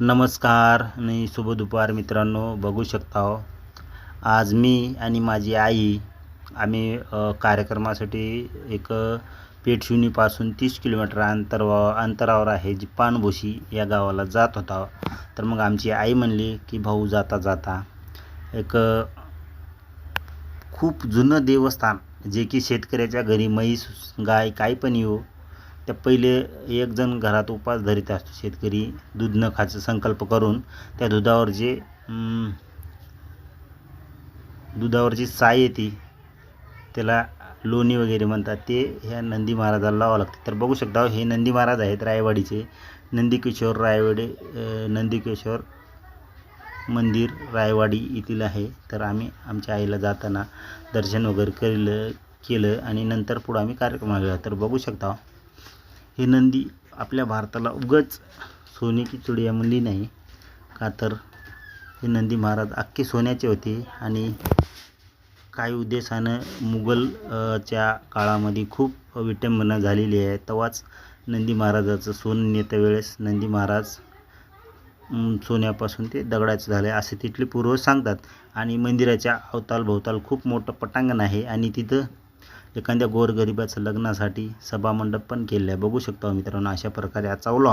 नमस्कार आणि शुभ दुपार मित्रांनो बघू शकता हो. आज मी आणि माझी आई आम्ही कार्यक्रमासाठी एक पेठशुनीपासून तीस किलोमीटर अंतरवा अंतरावर आहे जी पानभोशी या गावाला जात होता हो. तर मग आमची आई म्हणली की भाऊ जाता जाता एक खूप जुनं देवस्थान जे की शेतकऱ्याच्या घरी म्हैस गाय काही पण येऊ त्या पहिले एकजण घरात उपास धरीत असतो शेतकरी दूध न खायचा संकल्प करून त्या दुधावर जे दुधावर जी साय येते त्याला लोणी वगैरे म्हणतात ते ह्या नंदी महाराजाला लावावं लागते. तर बघू शकता हे नंदी महाराज आहेत रायवाडीचे. नंदीकिशोर रायवाडी अं, नंदीकिशोर मंदिर रायवाडी येथील आहे. तर आम्ही आमच्या आईला जाताना दर्शन वगैरे केलं केलं आणि नंतर पुढं आम्ही कार्यक्रमाला गेलो तर बघू शकता हे नंदी आपल्या भारताला उगच सोने की चिडिया म्हणली नाही का तर हे नंदी महाराज अख्खे सोन्याचे होते आणि काही उद्देशानं मुघल च्या काळामध्ये खूप विटंबना झालेली आहे. तेव्हाच नंदी महाराजाचं सोनं नेत्या वेळेस नंदी महाराज सोन्यापासून ते दगडाचं झालं आहे असे तिथले पूर्वज सांगतात. आणि मंदिराच्या अवतालभोवताल खूप मोठं पटांगण आहे आणि तिथं एखाद्या गोरगरिबाचं लग्नासाठी सभामंडप पण केलेलं आहे बघू शकता मित्रांनो अशा प्रकारे आजचा व्लॉग